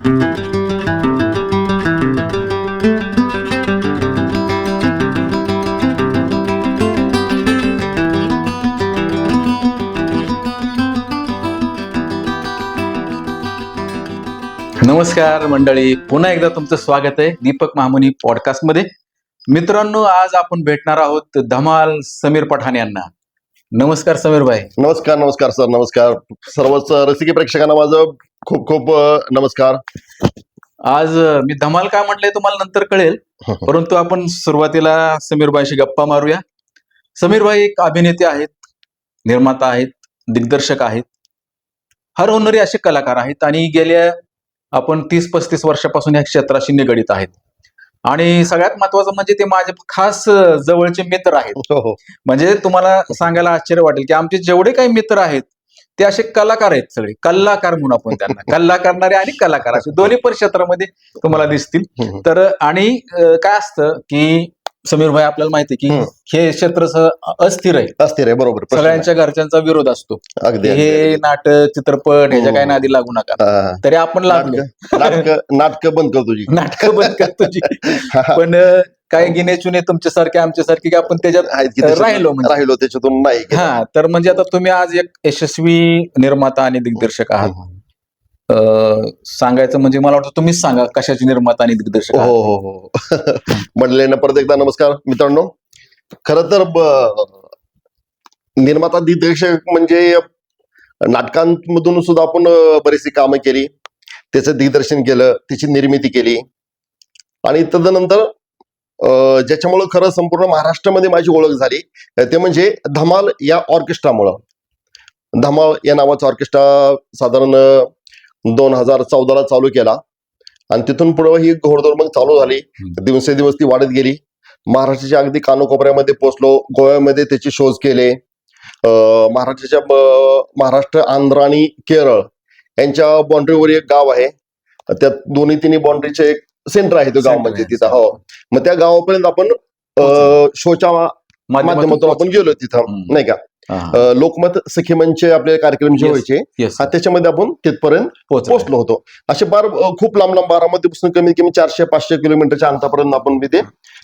नमस्कार मंडळी. पुन्हा एकदा तुमचं स्वागत आहे दीपक महामुनी पॉडकास्टमध्ये मित्रांनो आज आपण भेटणार आहोत धमाल समीर पठाण यांना. नमस्कार समीर भाई. नमस्कार नमस्कार सर नमस्कार. सर्वच रसिकी प्रेक्षकांना माझं खूप खूप नमस्कार. आज मी धमाल का म्हटलंय तुम्हाला नंतर कळेल परंतु आपण सुरुवातीला समीर भाईशी गप्पा मारूया. समीर भाई एक अभिनेते आहेत निर्माता आहेत दिग्दर्शक आहेत हर होणारे असे कलाकार आहेत आणि गेल्या आपण तीस पस्तीस वर्षापासून या क्षेत्राशी निगडीत आहेत. आणि सगळ्यात महत्वाचं म्हणजे ते माझे खास जवळचे मित्र आहेत. हो हो. म्हणजे तुम्हाला सांगायला आश्चर्य वाटेल की आमचे जेवढे काही मित्र आहेत ते असे कलाकार आहेत सगळे. कलाकार म्हणून आपण त्यांना. कल्ला करणारे आणि कलाकार असे. दोन्ही पण क्षेत्रामध्ये तुम्हाला दिसतील. तर आणि काय असतं की समीर भाई आपल्याला माहिती हम्म. की हे क्षेत्र स- अस्थिर आहे अस्थिर आहे बरोबर प्रश्न सगळ्यांच्या घरच्यांचा विरोध असतो. अगदी अगदी, हे अगदी. नाटक चित्रपट ह्याच्या हो. काही नादी लागू नका हा, तरी आपण लागलो नाटकं नाटकं नाटकं बंद कर तुझी नाटक बंद करतो. पण अं, काही गिने चुने तुमच्यासारखे आमच्यासारखे की आपण त्याच्यात आहेत की त्याच्यातून- राहिलो म्हणजे. राहिलो त्याच्यातून नाही. हा तर म्हणजे आता तुम्ही आज एक यशस्वी निर्माता आणि दिग्दर्शक आहात हो अं, सांगायचं म्हणजे मला वाटतं तुम्हीच सांगा कशाची निर्माता आणि दिग्दर्शक आहात. हो हो. मंडळींना परत एकदा नमस्कार. मित्रांनो खर तर निर्माता दिग्दर्शक म्हणजे नाटकांमधून सुद्धा आपण बरीचशी कामं केली. त्याचं दिग्दर्शन केलं त्याची निर्मिती केली. आणि तदनंतर ज्याच्यामुळं खरं संपूर्ण महाराष्ट्रामध्ये माझी ओळख झाली ते म्हणजे धमाल या ऑर्केस्ट्रामुळं. धमाल या नावाचा ऑर्केस्ट्रा साधारण दोन हजार चौदाला चालू केला. आणि तिथून पुढे ही घोडदौड मग चालू झाली. दिवसेंदिवस ती वाढत गेली. महाराष्ट्राच्या अगदी कानोकोपऱ्यामध्ये पोहोचलो. गोव्यामध्ये त्याचे शोज केले. महाराष्ट्राच्या महाराष्ट्र आंध्र आणि केरळ यांच्या बाउंड्रीवर एक गाव आहे. त्या दोन्ही तिन्ही बाउंड्रीचे एक सेंटर आहे तो गाव म्हणजे. तिथं. हो. मग त्या गावापर्यंत आपण शोच्या माध्यमातून आपण गेलो तिथं. नाही का? लोकमत सखी मंचचे आपले कार्यक्रम जे. व्हायचे त्याच्यामध्ये आपण तिथपर्यंत. पोहोचलो होतो असे बार खूप लांब लांब बारामतीपासून कमीत कमी चारशे पाचशे किलोमीटरच्या अंतरापर्यंत आपण तिथे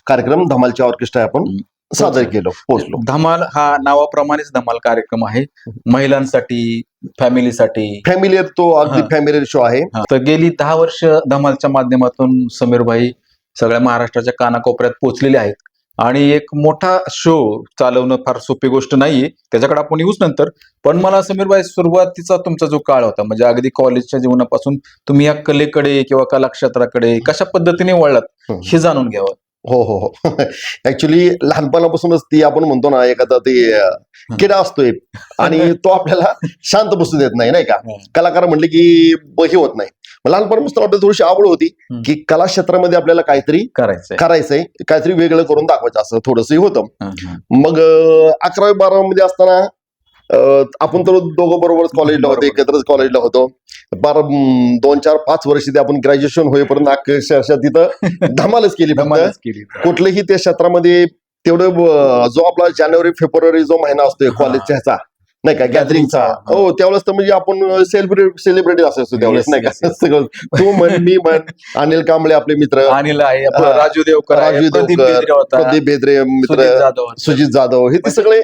कार्यक्रम धमालचे ऑर्केस्ट्रा आपण. सादर केलं पोहोचलो धमाल हा नावाप्रमाणेच धमाल कार्यक्रम आहे महिलांसाठी फॅमिलीसाठी फॅमिली तो अगदी. फॅमिली शो आहे. तर गेली दहा वर्ष धमालच्या माध्यमातून समीर भाई सगळ्या महाराष्ट्राच्या कानाकोपऱ्यात पोहोचलेले आहेत आणि एक मोठा शो चालवणं फार सोपी गोष्ट नाहीये. त्याच्याकडे आपण येऊच नंतर. पण मला समीर भाई सुरुवातीचा तुमचा जो काळ होता म्हणजे अगदी कॉलेजच्या जीवनापासून तुम्ही या कलेकडे किंवा कला क्षेत्राकडे कशा पद्धतीने वळलात. हे जाणून घ्यावं. हो हो हो. ऍक्च्युली लहानपणापासूनच ती आपण म्हणतो ना एखादा ते किडा असतोय. आणि तो आपल्याला शांत बसू देत नाही नाही का. कलाकार म्हणले की ब- हे होत नाही. लहानपणापासून वाटतं थोडीशी आवड होती. की कला क्षेत्रामध्ये आपल्याला काहीतरी करायचंय करायचंय काहीतरी वेगळं करून दाखवायचं असं थोडंसं होतं. मग अकरावी बारावी मध्ये असताना आपण तर दोघं बरोबरच कॉलेजला होतो. एकत्रच कॉलेजला होतो बारा दोन चार पाच वर्ष ते आपण ग्रॅज्युएशन होईपर्यंत अक्षरशः तिथं धमालच केली कुठलेही त्या क्षेत्रामध्ये तेवढं जो आपला जानेवारी फेब्रुवारी जो महिना असतोय. कॉलेजच्या ह्याचा नाही का गॅदरिंगचा हा. हो त्यावेळेस तर म्हणजे आपण सेलिब्रेट सेलिब्रिटी असायचो त्यावेळेस नाही का. सगळं तू म्हण मी म्हण अनिल कांबळे आपले मित्र अनिल आहे. राजू देवकर राजू देवकर, प्रदीप बेद्रे मित्र सुजित जाधव होता. सुजित जाधव हे ते सगळे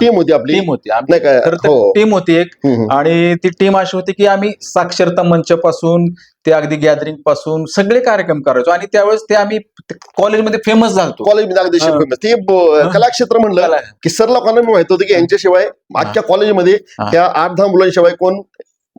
टीम होती आपली टीम होती नाही काय तर हो टीम होती एक. आणि ती टीम अशी होती की आम्ही साक्षरता मंचापासून ते अगदी गॅदरिंगपासून सगळे कार्यक्रम करायचो. आणि त्यावेळेस ते आम्ही कॉलेजमध्ये फेमस झालतो. कॉलेजमध्ये अगदी famous. ते कलाक्षेत्र म्हणलं की सर लोकांना मी माहीत होतं की यांच्याशिवाय अख्ख्या कॉलेजमध्ये. त्या आठ दहा मुलांशिवाय कोण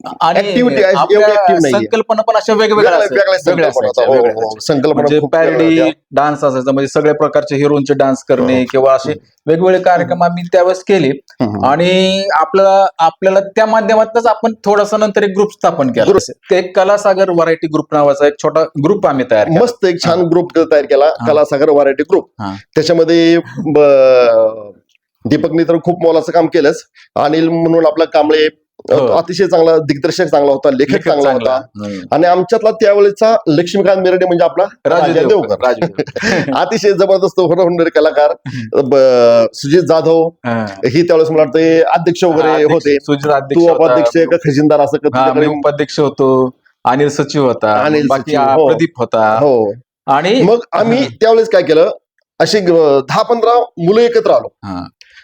आहे, नाहीये. संकल्पना पण अशा वेगवेगळ्या वेगळ्या असायच्या. वेगळ्या वेगळ्या संकल्पना असायच्या, होत्या. हो, वेगळ्या हो, संकल्पना म्हणजे खूप वेगळ्या पॅरडी होत्या. डान्स असायचा म्हणजे सगळ्या प्रकारचे हिरोचे डान्स करणे हो. किंवा असे वेगवेगळे कार्यक्रम आम्ही त्यावेळेस केले हम्म. आणि आपल्याला आपल्याला त्या माध्यमातूनच आपण थोडासा नंतर एक ग्रुप स्थापन केला Group. ते एक कलासागर व्हरायटी ग्रुप नावाचा एक छोटा ग्रुप आम्ही तयार केला मस्त एक छान ग्रुप तयार केला हा. कलासागर व्हरायटी ग्रुप हा. त्याच्यामध्ये ब- दीपकनी तर खूप मोलाचं काम केलंच अनिल म्हणून आपला कांबळे अतिशय चांगला दिग्दर्शक चांगला होता लेखक चांगला. होता. आणि आमच्यातला त्यावेळेचा लक्ष्मीकांत बेर्डे म्हणजे आपला राजू देवकर. अतिशय जबरदस्त होणारे कलाकार सुजित जाधव. हा. ही त्यावेळेस मला वाटतं अध्यक्ष वगैरे होते. सुजित तू. उपाध्यक्ष का खजिनदार असं हा, उपाध्यक्ष होतो. अनिल सचिव होता. अनिल बाकी हो. प्रदीप होता. हो. आणि मग आम्ही त्यावेळेस काय केलं? अशी दहा पंधरा मुलं एकत्र आलो. हा,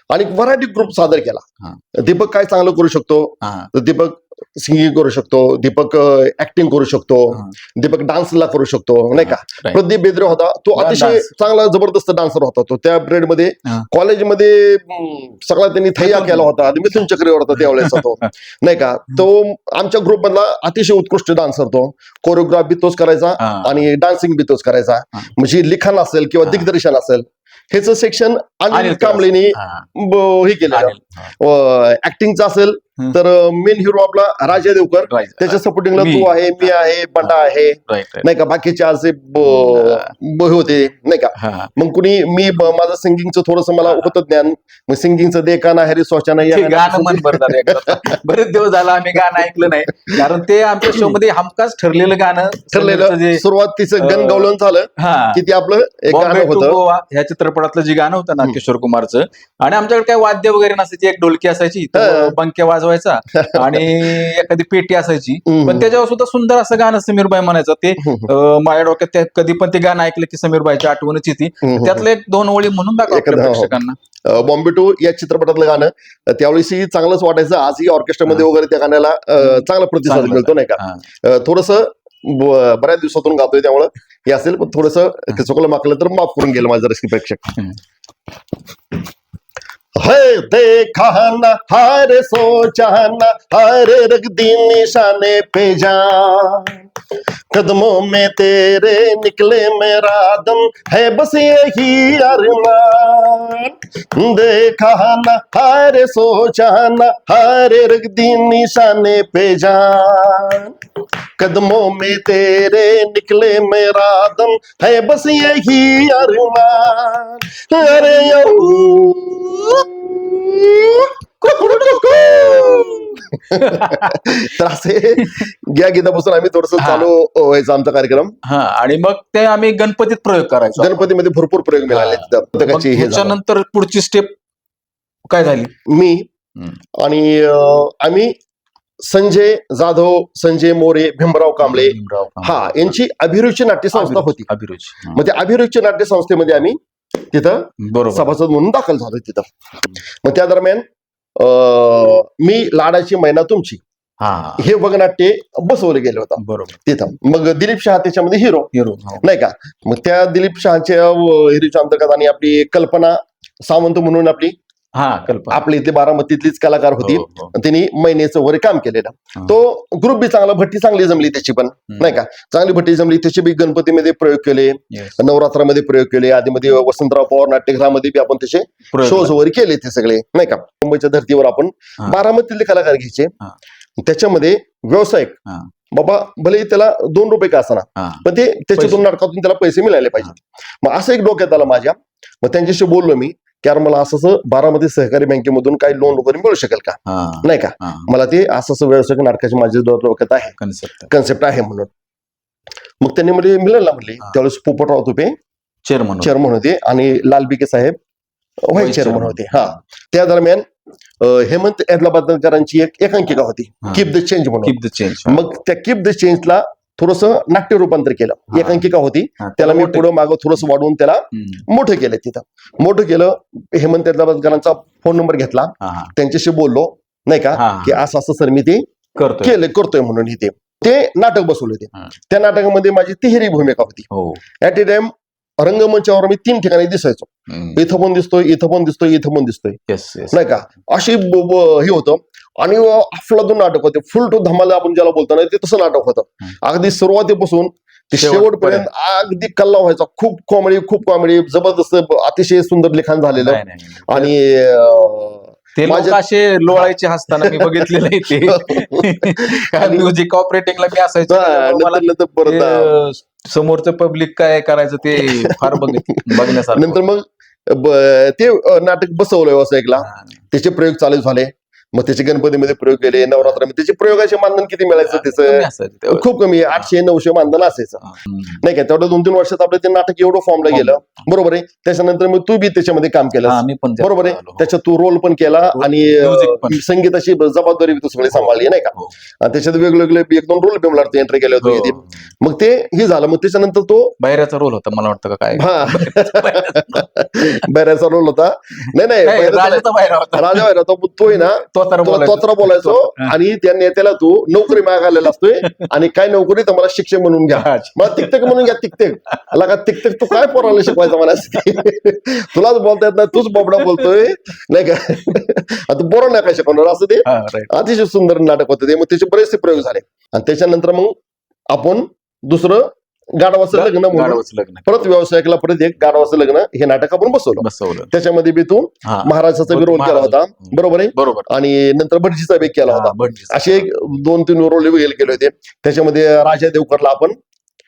आणि व्हरायटी ग्रुप सादर. केला दीपक काय चांगलं करू शकतो तर दीपक सिंगिंग करू शकतो दीपक ऍक्टिंग करू शकतो. दीपक डान्सला करू शकतो नाही का. प्रदीप बेद्रे होता तो अतिशय. चांगला जबरदस्त डान्सर होता तो त्या पिरियडमध्ये हा. कॉलेजमध्ये सगळा त्यांनी थैया केला होता मिथुन चक्रीवर होता त्यावेळेस तो नाही का तो आमच्या ग्रुप मधला अतिशय उत्कृष्ट डान्सर तो कोरिओग्राफी तोच करायचा. आणि डान्सिंग बी तोच करायचा. म्हणजे लिखाण असेल किंवा. दिग्दर्शन असेल ह्याचं सेक्शन अनिल कांबळेनी हा, केलं ऍक्टिंगचं असेल. तर मेन हिरो आपला राजा देवकर. त्याच्या सपोर्टिंगला. तू आहे मी आहे बंडा आहे. नाही का बाकीचे असे होते नाही का. मग कुणी मी माझं सिंगिंगचं थोडस मला होतं ज्ञान. मग सिंगिंगचं दे का नाही सोचा नाही गाणं मन. बरेच दिवस झाला आम्ही गाणं ऐकलं नाही. कारण ते आमच्या शो मध्ये हमखास ठरलेलं गाणं. ठरलेलं. गण अं, गावलन झालं की ते आपलं एक गाणं होतं. ह्या चित्रपटातलं जे गाणं होतं ना. किशोर कुमारचं आणि आमच्याकडे काय वाद्य वगैरे नसायची एक ढोलकी असायची. बंक्या वाजवायचा आणि एखादी पेटी असायची. पण त्याच्यावर सुद्धा सुंदर असं गाणं समीरबाई म्हणायचं ते माझ्या डोक्यात कधी पण ते गाणं ऐकलं की समीरबाईची आठवणच येते. त्यातलं एक दोन ओळी म्हणून दाखवा आपल्या एखादं, हो. प्रेक्षकांना बॉम्बे टू या चित्रपटातलं गाणं अं, त्यावेळेसही चांगलंच वाटायचं आजही ऑर्केस्ट्रामध्ये वगैरे त्या गाण्याला चांगला प्रतिसाद मिळतो नाही का. थोडस बऱ्याच दिवसातून गातोय त्यामुळं हे असेल पण थोडस चुकलं माकलं तर माफ करून गेलं माझं रसिक प्रेक्षक हम्म. है देखा हर सोचा हर दी निशाने पे जा कदमों में तेरे निकले मेरा दम है बस यही अरमान। देखा न, हर सोचा न हर रख दी निशाने पे जान। कदमों में तेरे निकले मेरा दम है बस यही अरमान। अरे तर असे या गीतापासून आम्ही थोडस हा. चालू व्हायचा आमचा कार्यक्रम हा आणि मग ते आम्ही गणपतीत प्रयोग करायचो गणपतीमध्ये भरपूर प्रयोग मिळाले हा. हे झालं. त्याच्यानंतर पुढची स्टेप काय झाली मी हम्म. आणि अं, आम्ही संजय जाधव संजय मोरे भीमराव कांबळे भीमराव कांबळे. हा यांची अभिरुची नाट्य संस्था होती अभिरुची हा. मग त्या अभिरुची नाट्य संस्थेमध्ये आम्ही तिथं बरोबर सभासद म्हणून दाखल झालो तिथं मग त्या दरम्यान मी लाडाची मैना तुमची. हा. वगनाट्य बसवलं गेलं होतं. बरोबर. तिथं. मग दिलीप शहा त्याच्यामध्ये हिरो हिरो. नाही का? मग त्या दिलीप शहाच्या हिरोच्या अंतर्गत आणि आपली कल्पना सावंत म्हणून आपली हा कल्पना आपली इथली बारामतीतलीच कलाकार होती हो, हो. आणि त्यांनी महिन्याचं वगैरे काम केलेलं हा. तो ग्रुप बी चांगला भट्टी चांगली जमली त्याची पण हम्म. नाही का चांगली भट्टी जमली त्याचे बी गणपतीमध्ये प्रयोग केले Yes. नवरात्रामध्ये प्रयोग केले आधीमध्ये वसंतराव पवार नाट्यगृहामध्ये बी आपण त्याचे प्रयोग शोज वगैरे केले ते सगळे नाही का मुंबईच्या धर्तीवर आपण हा. बारामतीतले कलाकार घ्यायचे हा. त्याच्यामध्ये व्यावसायिक हा. बाबा भले त्याला दोन रुपये का असणार हा. पण ते त्याच्यातून. नाटकातून त्याला पैसे मिळाले पाहिजे मग असं एक डोक्यात आलं माझ्या मग त्यांच्याशी बोललो मी की यार मला असं असं बारामती सहकारी बँकेमधून काही लोन वगैरे मिळू शकेल का? नाही का? मला ते असं असं व्यावसायिक नाटकाची माझी डोक्यात आहे. कन्सेप्ट आहे म्हणून. मग त्यांनी म्हणजे मिळेल ना म्हणले. त्यावेळेस पोपटराव तुपे चेअरमन चेअरमन होते. आणि लालबिके साहेब व्हाईस चेअरमन. होते. हा. त्या दरम्यान हेमंत एदलाबादकरांची एक एकांकिका होती. कीप द चेंज म्हणून. कीप द चेंज मग त्या कीप द चेंजला थोडस नाट्य रूपांतर केलं. हा. एकांकिका होती. त्याला मी पुढं मागं थोडस वाढवून त्याला मोठं केलं तिथं. मोठं केलं हेमंत एदलाबादकरांचा फोन नंबर घेतला. त्यांच्याशी बोललो नाही का की असं असं सर मी ते करतो केलं करतोय म्हणून इथे. ते नाटक बसवले हा. ते त्या नाटकामध्ये माझी तिहेरी भूमिका होती. हो. ऍट ए टाइम रंगमंचावर मी तीन ठिकाणी दिसायचो. इथं पण दिसतोय इथं पण दिसतोय इथं पण दिसतोय. नाही का? अशी हे होतं. आणि अफलातून नाटक होते. फुल टू धमाला आपण ज्याला बोलतो ना ते तसं नाटक होतं. अगदी सुरुवातीपासून ते शेवटपर्यंत. अगदी कल्ला व्हायचा. खूप कॉमेडी खूप कॉमेडी जबरदस्त अतिशय सुंदर लिखाण झालेलं. नाही, नाही, नाही. आणि ते माझ्या- असे लोळायचे हसताना मी बघितलेलं आहे ते. म्युझिक ऑपरेटिंगला मी असायचो समोरचं पब्लिक काय करायचं ते फार बघित बघण्यासारखं. नंतर मग ते नाटक बसवलंय व्यावसायिकला. त्याचे प्रयोग चालू झाले. मग त्याचे गणपतीमध्ये प्रयोग केले नवरात्रामध्ये. त्याचे प्रयोगाचे मानधन किती मिळायचं त्याचं. खूप कमी आठशे नऊशे मानधन असायचं. नाही का? तेवढ्या दोन तीन वर्षात आपलं ते नाटक एवढं फॉर्मला गेलं. बरोबर आहे? त्याच्यानंतर मग तू बी त्याच्यामध्ये काम केलं हा, बरोबर आहे. त्याच्यात तू रोल पण केला आणि संगीताची जबाबदारी तू सगळी सांभाळली नाही का? हो. आणि त्याच्यात वेगवेगळे एक दोन रोल बी मला एंट्री केले हो. होते मग ते हे झालं. मग त्याच्यानंतर तो बाहेरचा रोल होता मला वाटतं का काय? हा. बैराचा रोल होता. नाही नाही बैराचा- होता. राजा बैरा तो तो आहे ना बोलायचा. तोत्रा बोलायचो. हा. आणि त्या नेत्याला तू नोकरी मागायला असतोय आणि काय नोकरी तर मला शिक्षक म्हणून घ्या. मला तिकतक म्हणून घ्या तिकतक आला का तिकतक तू काय पोराला शिकवायचं मला? तुलाच बोलता येत नाही तूच बोबडा बोलतोय. नाही का? आता पोरं नाही काय शिकवणार असं ते हा, right. अतिशय सुंदर नाटक होतं ते. मग त्याचे बरेचसे प्रयोग झाले. आणि त्याच्यानंतर मग आपण दुसरं गाढवाचं लग्न म्हणून गाढवाचं लग्न परत व्यावसायिकला परत एक गाढवाचं लग्न हे नाटक आपण बसवलं. बसवलं. त्याच्यामध्ये बी तू हा. महाराजाचा रोल केला होता. बरोबर आहे? बरोबर. आणि नंतर भटजीचा बी केला होता. हा, भटजीचा. असे एक दोन तीन रोल वेगळे केले होते. त्याच्यामध्ये राजा देवकरला आपण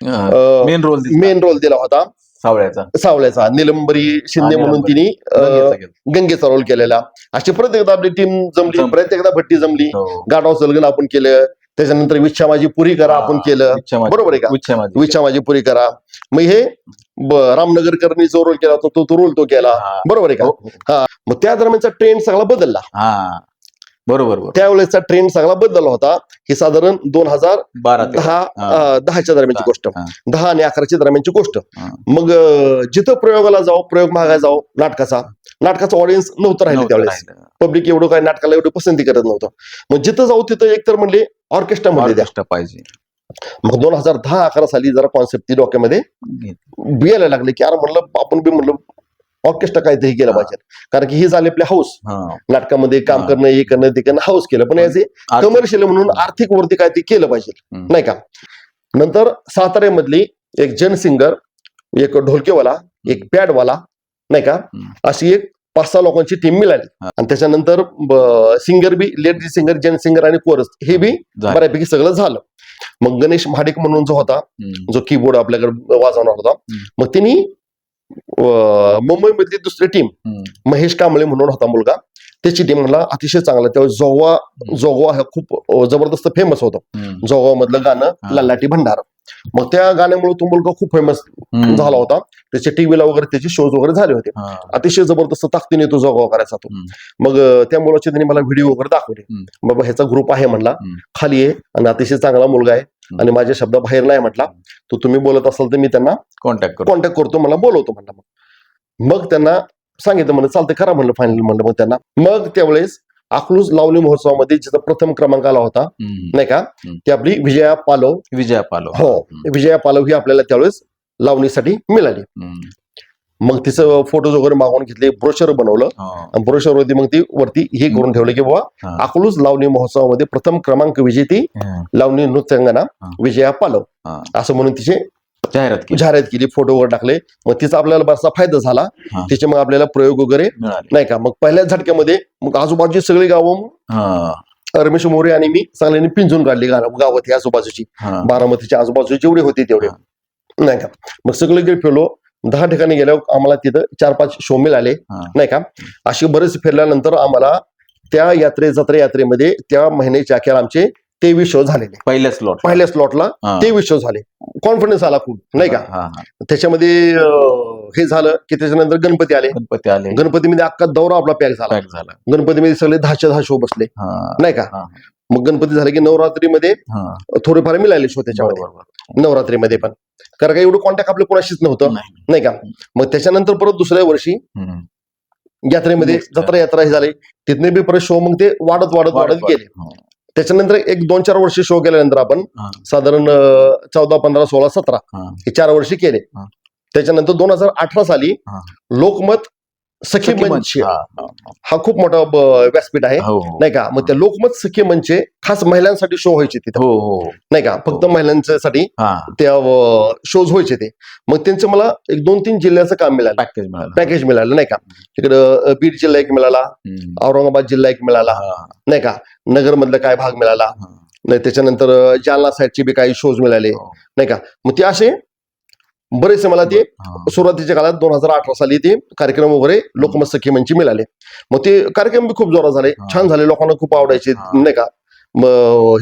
हा, मेन रोल मेन रोल दिला होता. सावळ्याचा. सावल्याचा निलंबरी शिंदे हा, म्हणून निलंबरी. तिने अं, गंगेचा गेला. गंगेचा रोल केलेला. अशी परत एकदा आपली टीम जमली जम- परत एकदा भट्टी जमली. हो. लग्न आपण केलं. त्याच्यानंतर विच्छा माझी पुरी करा आपण केलं. बरोबर आहे का? विच्छा माझी पुरी करा. मग हे रामनगरकरनी जो रोल केला होता तो तो रोल तो केला. बरोबर आहे का? हो, हो. मग त्या दरम्यानचा ट्रेंड सगळा बदलला. हा. बरोबर बरोबर. त्यावेळेसचा ट्रेंड सगळा बदलला होता. ही साधारण दोन हजार बारा दहा दहाच्या दरम्यानची गोष्ट. दहा आणि अकराच्या दरम्यानची गोष्ट. मग जिथं प्रयोगाला जाऊ प्रयोग मागायला जाऊ नाटकाचा. नाटकाचा ऑडियन्स नव्हतं राहिले त्यावेळेस. पब्लिक एवढं काय नाटकाला एवढी पसंती करत नव्हतं मग जिथं जाऊ तिथं एकतर म्हणले ऑर्केस्ट्रा ऑर्केस्ट्रा पाहिजे मग दोन हजार दहा अकरा साली जरा कॉन्सेप्ट ती डोक्यामध्ये बियायला लागले की अरे म्हणलं आपण बी म्हणलं ऑर्केस्ट्रा काहीतरी केलं हा. पाहिजे कारण की ही झाली आपली हाऊस. नाटकामध्ये काम. करणं हे करणं ते करणं हाऊस केलं पण याचे कमर्शियल म्हणून आर्थिक वरती काय ते केलं पाहिजे. नाही का नंतर साताऱ्यामधली एक जन सिंगर एक ढोलकेवाला एक पॅडवाला नाही का. अशी एक पाच सहा लोकांची टीम मिळाली. आणि त्याच्यानंतर सिंगर बी लेडी सिंगर जन सिंगर आणि कोरस हे बी. बऱ्यापैकी सगळं झालं मग गणेश महाडिक म्हणून जो होता. जो कीबोर्ड आपल्याकडे वाजवणार होता. मग त्यांनी मुंबईमधली दुसरी टीम. महेश कांबळे म्हणून होता मुलगा त्याची टीम म्हणला अतिशय चांगला त्यावेळेस जोगवा जोगवा हा खूप जबरदस्त फेमस होतं. जोगवा मधलं गाणं. लल्लाटी भंडार मग त्या गाण्यामुळे तो मुलगा खूप फेमस. झाला होता त्याचे टीव्हीला वगैरे त्याचे शोज वगैरे झाले होते. अतिशय जबरदस्त ताकदीने तो जोगवा करायचा तो. मग त्या मुलाचे त्यांनी मला व्हिडिओ वगैरे दाखवले. बाबा ह्याचा ग्रुप आहे म्हणला. खाली आहे आणि अतिशय चांगला मुलगा आहे आणि माझ्या शब्द बाहेर नाही म्हटला तो तुम्ही बोलत असाल तर मी त्यांना कॉन्टॅक्ट कॉन्टॅक्ट करतो मला बोलवतो म्हणला मग मग त्यांना सांगितलं म्हणलं चालते करा म्हणलं फायनल म्हणलं मग त्यांना मग त्यावेळेस अकलूज लावणी महोत्सवामध्ये जिचा प्रथम क्रमांक आला होता. नाही का. ती आपली विजया पालव विजया पालो हो विजया पालव ही आपल्याला त्यावेळेस लावणीसाठी मिळाली. मग तिचं फोटोज वगैरे मागवून घेतले ब्रोशर बनवलं हो. आणि ब्रोशर वरती मग ती वरती हे करून ठेवलं की बाबा हा. अकलूज लावणी महोत्सवामध्ये प्रथम क्रमांक विजेती हा. लावणी नृत्यांगना हा. विजया पालव हा. असं म्हणून तिचे जाहिरात केली. जाहिरात केली फोटो वगैरे टाकले. मग तिचा आपल्याला बराचसा फायदा झाला. तिचे मग आपल्याला प्रयोग वगैरे नाही का? मग पहिल्याच झटक्यामध्ये मग आजूबाजूची सगळी गावं रमेश मोरे आणि मी चांगल्याने पिंजून काढली गावात ही आजूबाजूची. बारामतीच्या आजूबाजू जेवढे होते तेवढे. नाही का? मग सगळे गेले फिरलो. दहा ठिकाणी गेल्यावर आम्हाला तिथं चार पाच शो मिळाले. हा. नाही का? अशी बरेच फिरल्यानंतर आम्हाला त्या यात्रे जत्रा यात्रेमध्ये त्या महिन्याच्या अखेर आमचे तेवीस शो झालेले. पहिल्या स्लॉट पहिल्या स्लॉटला तेवीस शो झाले. कॉन्फिडन्स आला खूप नाही का? त्याच्यामध्ये हे झालं की त्याच्यानंतर गणपती आले. गणपती आले. गणपतीमध्ये अख्खा दौरा आपला पॅक झाला. गणपतीमध्ये सगळे दहाच्या दहा शो बसले. नाही का. मग गणपती झाले की नवरात्रीमध्ये थोडेफार मिळाले शो त्याच्यामध्ये. नवरात्रीमध्ये पण. कारण का एवढं कॉन्टॅक्ट आपलं कोणाशीच नव्हतं. नाही. का? मग त्याच्यानंतर परत दुसऱ्या वर्षी. यात्रेमध्ये. जत्रा यात्रा ही झाली. तिथने बी परत शो मग ते वाढत वाढत वाढत. गेले. हो. त्याच्यानंतर एक दोन चार वर्षी शो केल्यानंतर आपण. साधारण चौदा पंधरा सोळा सतरा हा. चार वर्षी केले. त्याच्यानंतर दोन हजार अठरा साली. लोकमत सखी सखी मंच मंच. हा, खूप मोठा व्यासपीठ आहे हो हो. नाही का? मग त्या लोकमत सखी मंचचे खास महिलांसाठी शो व्हायचे तिथे. हो हो नाही का? फक्त महिलांसाठी हा. त्या शोज व्हायचे ते. मग त्यांचं मला एक दोन तीन जिल्ह्याचं काम मिळालं. पॅकेज मिळालं. पॅकेज मिळालं नाही का? तिकडं बीड जिल्हा एक मिळाला. औरंगाबाद जिल्हा एक मिळाला. नाही का? नगर मधला काय भाग मिळाला. नाही त्याच्यानंतर जालना साईडचे बी काही शोज मिळाले. नाही का? मग ते असे बरेचसे मला ते. सुरुवातीच्या काळात दोन हजार अठरा साली ते कार्यक्रम वगैरे लोकमत सखी मंची मिळाले. मग ते कार्यक्रम बी खूप जोरात झाले. छान झाले. लोकांना खूप आवडायचे. नाही का?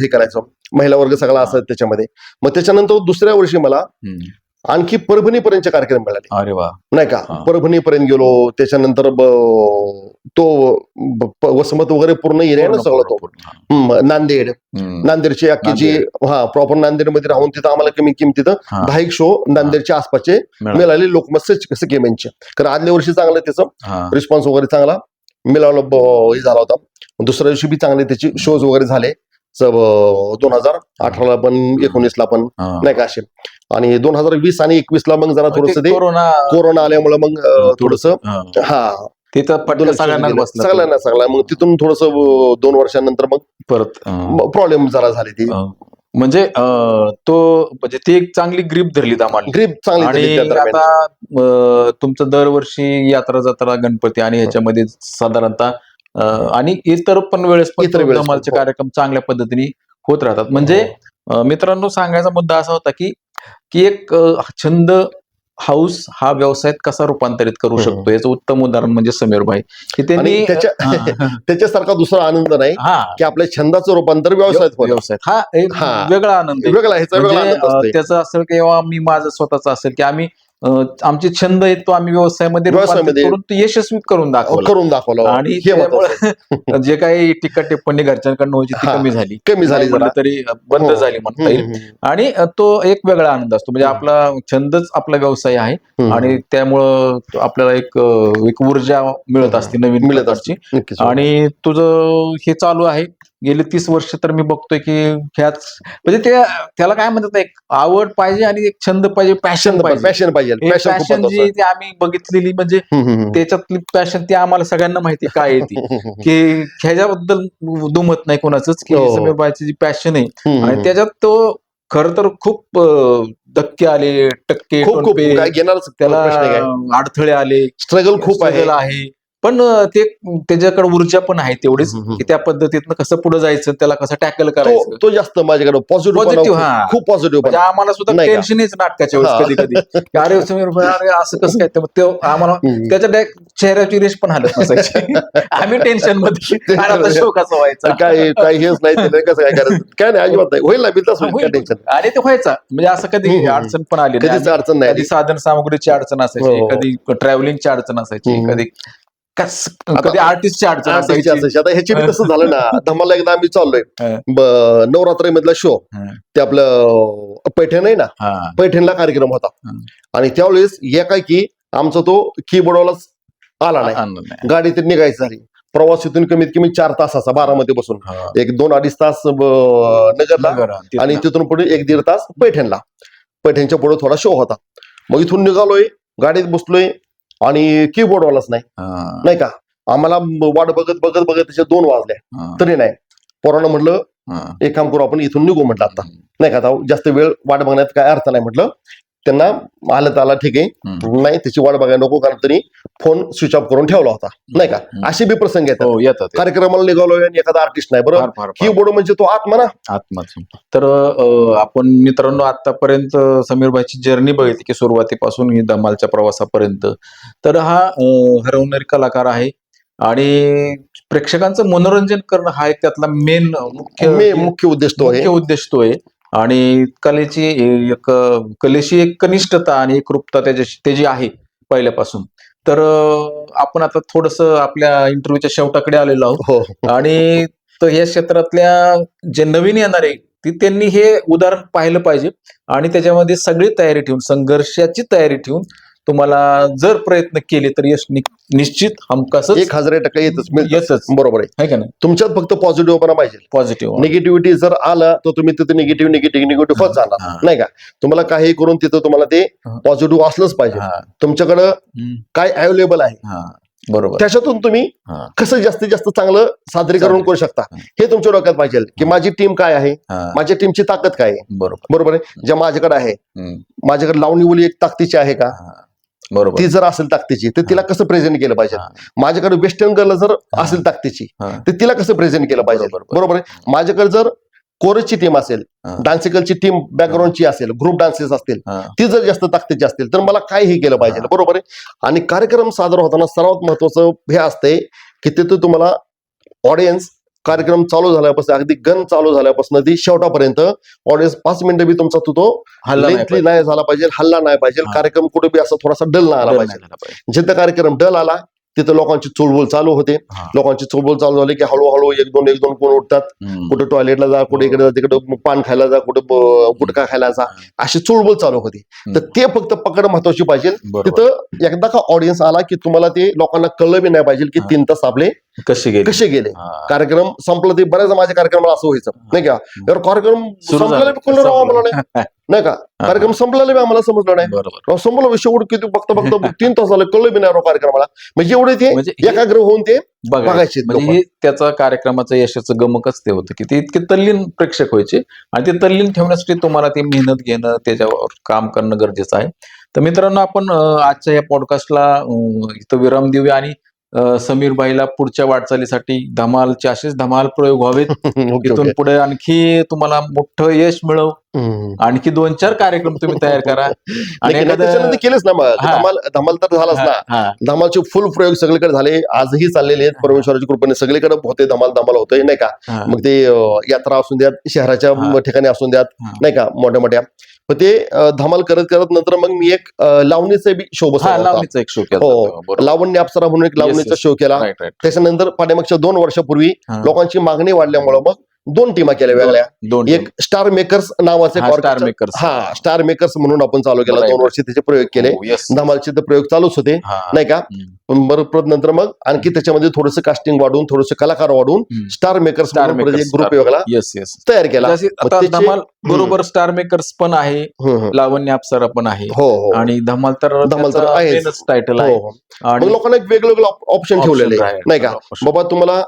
हे करायचं. महिला वर्ग सगळा असत त्याच्यामध्ये. मग त्याच्यानंतर दुसऱ्या वर्षी मला. आणखी परभणीपर्यंतचे कार्यक्रम मिळाले. अरे वा. नाही का. परभणीपर्यंत गेलो त्याच्यानंतर तो वसमत वगैरे पूर्ण एरिया सगळं तो. नांदेड. नांदेडची अख्खी जी हा प्रॉपर नांदेडमध्ये राहून तिथं आम्हाला कमी किमतीत. दहा एक शो नांदेडच्या आसपासचे मिळालं. लोकमत गेमेंचे कारण आदल्या वर्षी चांगलं त्याचं. रिस्पॉन्स वगैरे चांगला. मिळाला हे झाला होता. दुसऱ्या दिवशी बी चांगले त्याचे शोज वगैरे झाले. दोन हजार अठराला पण एकोणीसला पण. नाही का असे. आणि दोन हजार वीस आणि एकवीस ला मग जरा थोडस ते कोरोना कोरोना आल्यामुळे मग थोडस हा. हा तिथं सगळ्यांना सगळ्या मग तिथून थोडस दोन वर्षानंतर मग परत हा. प्रॉब्लेम जरा झाली ती हा. म्हणजे तो म्हणजे ती एक चांगली ग्रीप धरली आम्हाला ग्रीप चांगली आणि. आता तुमचं दरवर्षी यात्रा जत्रा गणपती आणि ह्याच्यामध्ये साधारणतः आणि इतर पण वेळेस पण हो. कार्यक्रम चांगल्या पद्धतीने होत राहतात म्हणजे अं, मित्रांनो सांगायचा मुद्दा असा होता की की एक छंद हाऊस हा व्यवसायात कसा रूपांतरित करू. शकतो याचं उत्तम उदाहरण म्हणजे समीर भाई की त्यांनी त्याच्यासारखा दुसरा आनंद नाही हा की आपल्या छंदाचं रूपांतर व्यवसायात. व्यवसायात हा एक हा. वेगळा आनंद आहे वेगळा त्याचं असेल किंवा मी माझं स्वतःच असेल की आम्ही आमचे छंद आहेत तो आम्ही व्यवसायामध्ये करून यशस्वी करून दाखवला. करून दाखवलं. आणि हे जे काही टीका टिप्पणी घरच्यांकडनं व्हायची ती हा. कमी झाली. कमी झाली तरी बंद हो. झाली म्हणता येईल. आणि तो एक वेगळा आनंद असतो. म्हणजे. आपला छंदच आपला व्यवसाय आहे. आणि त्यामुळं आपल्याला एक एक ऊर्जा मिळत असते नवीन मिळत प्रकारची. नक्कीच. आणि तुझं हे चालू आहे. गेली तीस वर्ष तर मी बघतोय की ह्याच म्हणजे ते त्याला काय म्हणतात एक आवड पाहिजे आणि एक छंद पाहिजे पॅशन पाहिजे पॅशन पाहिजे. पॅशन जी ती आम्ही बघितलेली म्हणजे त्याच्यातली पॅशन ती आम्हाला सगळ्यांना माहिती काय आहे ती. हम्म. की ह्याच्याबद्दल दुमत नाही कोणाचंच की. समीरबाईची जी पॅशन आहे आणि. त्याच्यात तो खर तर खूप धक्के आले टक्के खूप त्याला अडथळे आले स्ट्रगल खूप आहे. पण ते त्याच्याकडे ऊर्जा पण आहे तेवढीच. की त्या पद्धतीनं कसं पुढे जायचं त्याला कसं टॅकल करायचं तो जास्त माझ्याकडे पॉझिटिव्ह हा. खूप पॉझिटिव्ह म्हणजे आम्हाला सुद्धा नाही का? टेन्शन येच नाटकाच्या हा. वेळेस कधी कधी अरे समीर अरे असं कसं काय ते आम्हाला त्याच्या चेहऱ्याची रेश पण हालत नसायची आम्ही टेन्शनमध्ये अरे शो कसा व्हायचा काय काय हेच नाही कसं काय करायचं काय नाही अजिबात नाही होईल ना बिलताच होईल. टेन्शन आणि ते व्हायचा म्हणजे असं कधी. अडचण पण आली. कधीच अडचण नाही कधी. साधन सामग्रीची अडचण असायची हो. कधी ट्रॅव्हलिंगची अडचण असायची. कधी कधी आर्टिस्टची अडचण असायची. आता ह्याची तसं झालं ना धमाला एकदा आम्ही चाललोय. नवरात्री मधला शो. ते आपलं पैठण आहे ना. पैठणला कार्यक्रम होता. आणि त्यावेळेस एकाएकी आमचा तो कीबोर्डवालाच आला नाही. गाडी ते निघायची झाली प्रवासातून कमीत कमी चार तासाचा बारामध्ये बसून. एक दोन अडीच तास नगरला. आणि तिथून पुढे एक दीड तास पैठणला पैठणच्या पुढे थोडा शो होता मग इथून निघालोय गाडीत बसलोय आणि कीबोर्डवालाच नाही. हा. नाही का? आम्हाला वाट बघत बघत बघत त्याच्या दोन वाजल्या. तरी नाही. पोरानं म्हटलं. एक काम करू आपण इथून निघू म्हटलं आता नाही का? जास्त वेळ वाट बघण्यात काय अर्थ नाही म्हटलं. त्यांना आलं तर आला ठीक आहे. नाही त्याची वाट बघायला नको कारण तरी फोन स्विच ऑफ करून ठेवला होता. नाही का. असे बी प्रसंग येतात. हो येतात. कार्यक्रमाला निघालोय आणि एखादा आर्टिस्ट नाही बरोबर? फार. कीबोर्ड म्हणजे तो आत्मा ना. आत्माच. तर आपण मित्रांनो आतापर्यंत समीरबाईची जर्नी बघितली की सुरुवातीपासून ही धमालच्या प्रवासापर्यंत. तर हा हरवणारी कलाकार आहे आणि प्रेक्षकांचं मनोरंजन करणं हा एक त्यातला मेन मुख्य मुख्य उद्देश तो आहे. उद्देश तो आहे. आणि कलेची एक कलेशी एक कनिष्ठता आणि एक रूपता त्याच्याशी त्याची आहे पहिल्यापासून. तर आपण आता थोडस आपल्या इंटरव्ह्यूच्या शेवटाकडे आलेलो आहोत. हो. आणि तर या क्षेत्रातल्या जे नवीन येणारे ती त्यांनी हे उदाहरण पाहिलं पाहिजे. आणि त्याच्यामध्ये सगळी तयारी ठेवून संघर्षाची तयारी ठेवून तुम्हाला जर प्रयत्न केले तर यश निश्चित हमखासच एक हजार टक्के येतच. येतच. बरोबर आहे. का नाही? तुमच्यात फक्त पॉझिटिव्ह पाहिजे. पॉझिटिव्ह निगेटिव्हिटी जर आला तर तुम्ही तिथे निगेटिव्ह निगेटिव्ह निगेटिव्ह हा. जाणार. नाही का? तुम्हाला काही करून तिथं तुम्हाला ते. पॉझिटिव्ह असलंच पाहिजे. तुमच्याकडं काय अवेलेबल आहे? बरोबर. त्याच्यातून तुम्ही. कसं जास्तीत जास्त चांगलं सादरीकरण करू शकता? हा. तुमच्या डोक्यात पाहिजे. की माझी टीम काय आहे? माझ्या टीमची ताकद काय आहे? बरोबर. बरोबर आहे? ज्या माझ्याकडे आहे. माझ्याकडे लावणीवली एक ताकदीची आहे का. बरोबर ती जर असेल ताकदीची तर तिला कसं प्रेझेंट केलं पाहिजे. माझ्याकडे वेस्टर्न गर्ल जर. असेल ताकदीची. तर तिला कसं प्रेझेंट केलं पाहिजे बरोबर, आहे माझ्याकडे जर कोरसची टीम असेल. डान्सिकलची टीम बॅकग्राऊंडची असेल ग्रुप डान्सेस असतील. ती जर जास्त ताकदीची असतील तर मला काय हे केलं पाहिजे. बरोबर आहे आणि कार्यक्रम सादर होताना सर्वात महत्वाचं हे असते की तिथं तुम्हाला ऑडियन्स कार्यक्रम चालू झाल्यापासून अगदी गन चालू झाल्यापासून ती शेवटापर्यंत ऑडियन्स पाच मिनिटं बी तुमचा तो तो हल्ला नाही झाला पाहिजे हल्ला नाही पाहिजे हा. कार्यक्रम कुठे बी असा थोडासा डल नाही आला पाहिजे. जिथं कार्यक्रम डल आला तिथं लोकांची चुळबुळ चालू होते हा. लोकांची चुळबुळ चालू झाली की हळूहळू एक दोन एक दोन कोण उठतात. कुठे टॉयलेटला जा कुठे इकडे जा तिकडे पान खायला जा कुठे गुटखा खायला जा अशी चुळबुळ चालू होती तर ते फक्त पकड महत्वाची पाहिजे. तिथं एकदा का ऑडियन्स आला की तुम्हाला ते लोकांना कळलं बी नाही पाहिजे की हा. तीन तास आपले कशी गेली? कसे गेले. कार्यक्रम संपला ते बऱ्याच माझ्या कार्यक्रमाला असं व्हायचं नाही का? यार कार्यक्रम संपलेला राव आम्हाला नाही संपलं. नाही का? कार्यक्रम संपलेला बी आम्हाला समजलं नाही. संपला विषय एवढं किती बघता बघता तीन तास झाले कळलं बी नाही राव कार्यक्रमाला. म्हणजे एवढे ते म्हणजे एकाग्र होऊन ते बघायचं. म्हणजे त्याचा कार्यक्रमाचं यशाचं गमकच ते होतं की ते इतके तल्लीन प्रेक्षक व्हायचे आणि ते तल्लीन ठेवण्यासाठी तुम्हाला ते मेहनत घेणं त्याच्यावर काम करणं गरजेचं आहे. तर मित्रांनो आपण आजच्या या पॉडकास्टला इथं विराम देऊया आणि अं, समीर बाईला पुढच्या वाटचालीसाठी धमालचे असेच धमाल प्रयोग व्हावेत ओके. पुढे आणखी तुम्हाला मोठं यश मिळव. आणखी दोन चार कार्यक्रम तुम्ही तयार करा आणि केलेच ना मग. धमाल धमाल तर झालाच ना. धमालचे फुल प्रयोग सगळीकडे झाले आजही चाललेले आहेत परमेश्वराच्या कृपेने सगळीकडे होते धमाल धमाल होतोय नाही का. मग ते यात्रा असून द्यात शहराच्या. ठिकाणी असून द्यात. नाही का मोठ्या मोठ्या पण ते धमाल करत करत नंतर मग मी एक लावणीचा बी शो हा. लावणीचा एक शो केला हो. लावण्य अप्सरा म्हणून एक लावणीचा. शो केला त्याच्यानंतर पाठीमागच्या दोन वर्षापूर्वी. लोकांची मागणी वाढल्यामुळे मग दोन टीमा केल्या वेगळ्या दोन एक स्टार मेकर्स नावाचे हा, orchestra- Makers. हा स्टार मेकर्स म्हणून आपण चालू केला. दोन वर्ष त्याचे प्रयोग केले yes. धमालचे तर प्रयोग चालूच होते. नाही का. पण बरं परत नंतर मग आणखी त्याच्यामध्ये थोडंसं कास्टिंग वाढून थोडंसं कलाकार वाढून. स्टार मेकर्स ग्रुप वेगळा तयार केला धमाल बरोबर स्टार मेकर्स पण आहे. लावण्य अप्सरा पण आहे हो हो आणि धमाल तर धमाल तर आहेच. टायटल हो, आहे लोकांना एक वेगवेगळं ऑप्शन ठेवलेले आहे. नाही का. बाबा तुम्हाला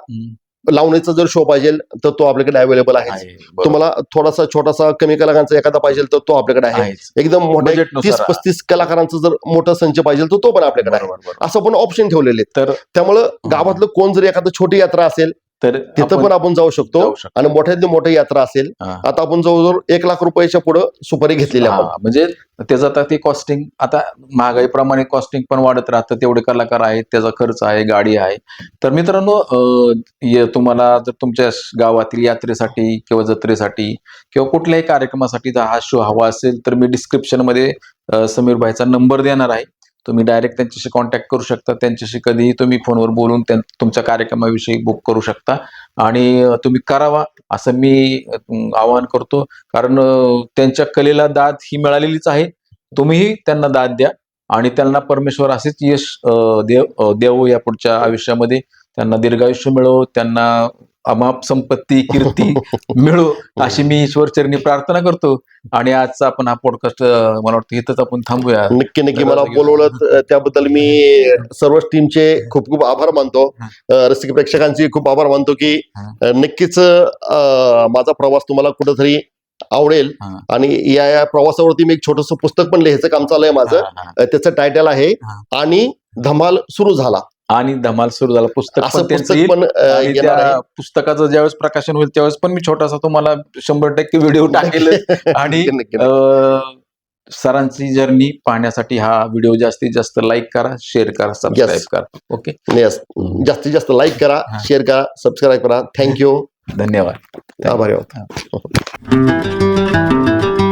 लावणीचा जर शो पाहिजे तर तो आपल्याकडे अवेलेबल आहे. तुम्हाला थोडासा छोटासा कमी कलाकारांचा एखादा पाहिजे तर तो आपल्याकडे आहे. एकदम मोठा तीस पस्तीस कलाकारांचा जर मोठा संच पाहिजे तर तो पण आपल्याकडे आहे. असं पण ऑप्शन ठेवलेले. तर त्यामुळं गावातलं कोण जर एखादं छोटी यात्रा असेल तर तिथं पण आपण जाऊ शकतो. आणि मोठ्यातली मोठी यात्रा असेल. आता आपण जवळजवळ एक लाख रुपयाच्या पुढे सुपारी घेतलेली आहे आपण. हा, म्हणजे त्याचं आता ते कॉस्टिंग आता महागाईप्रमाणे कॉस्टिंग पण वाढत राहतं तेवढे कलाकार आहेत त्याचा खर्च आहे गाडी आहे तर मित्रांनो तुम्हाला जर तुमच्या गावातील यात्रेसाठी किंवा जत्रेसाठी किंवा कुठल्याही कार्यक्रमासाठी जर हा शो हवा असेल तर मी डिस्क्रिप्शनमध्ये अं, समीर भाईचा नंबर देणार आहे तुम्ही डायरेक्ट त्यांच्याशी कॉन्टॅक्ट करू शकता. त्यांच्याशी कधीही तुम्ही फोनवर बोलून त्यां- तुमच्या कार्यक्रमाविषयी बुक करू शकता. आणि तुम्ही करावा असं मी आवाहन करतो. कारण त्यांच्या कलेला दाद ही मिळालेलीच आहे. तुम्हीही त्यांना दाद द्या. आणि त्यांना परमेश्वर असेच यश देव देवो या पुढच्या आयुष्यामध्ये. त्यांना दीर्घायुष्य मिळो. त्यांना अमाप संपत्ती कीर्ती मिळो अशी मी ईश्वरचरणी प्रार्थना करतो आणि आजचा आपण हा पॉडकास्ट मला वाटतं इथंच आपण थांबूया नक्की नक्की मला. बोलवलं त्याबद्दल मी सर्वच टीमचे खूप खूप आभार मानतो हा. रसिक प्रेक्षकांचे खूप आभार मानतो की हा. नक्कीच माझा प्रवास तुम्हाला कुठेतरी आवडेल हा. आणि या या प्रवासावरती मी एक छोटस पुस्तक पण लिहायचं काम चालू आहे माझं हा, हा. त्याचं टायटल आहे हा. आणि धमाल सुरू झाला आणि धमाल सुरू झाला पुस्तक असं पण त्यांचं पुस्तक येईल. पण अं, आणि येणार आहे त्या पुस्तकाचं ज्यावेळेस प्रकाशन होईल त्यावेळेस पण मी छोटासा तुम्हाला शंभर टक्के व्हिडिओ टाकेल आणि नक्की, नक्की. अं, सरांची जर्नी पाहण्यासाठी हा व्हिडिओ जास्तीत जास्त लाईक करा शेअर करा सबस्क्राईब. करा ओके Yes. जास्तीत जास्त लाईक करा हा. शेअर करा सबस्क्राईब करा थँक्यू धन्यवाद आभारी आहोत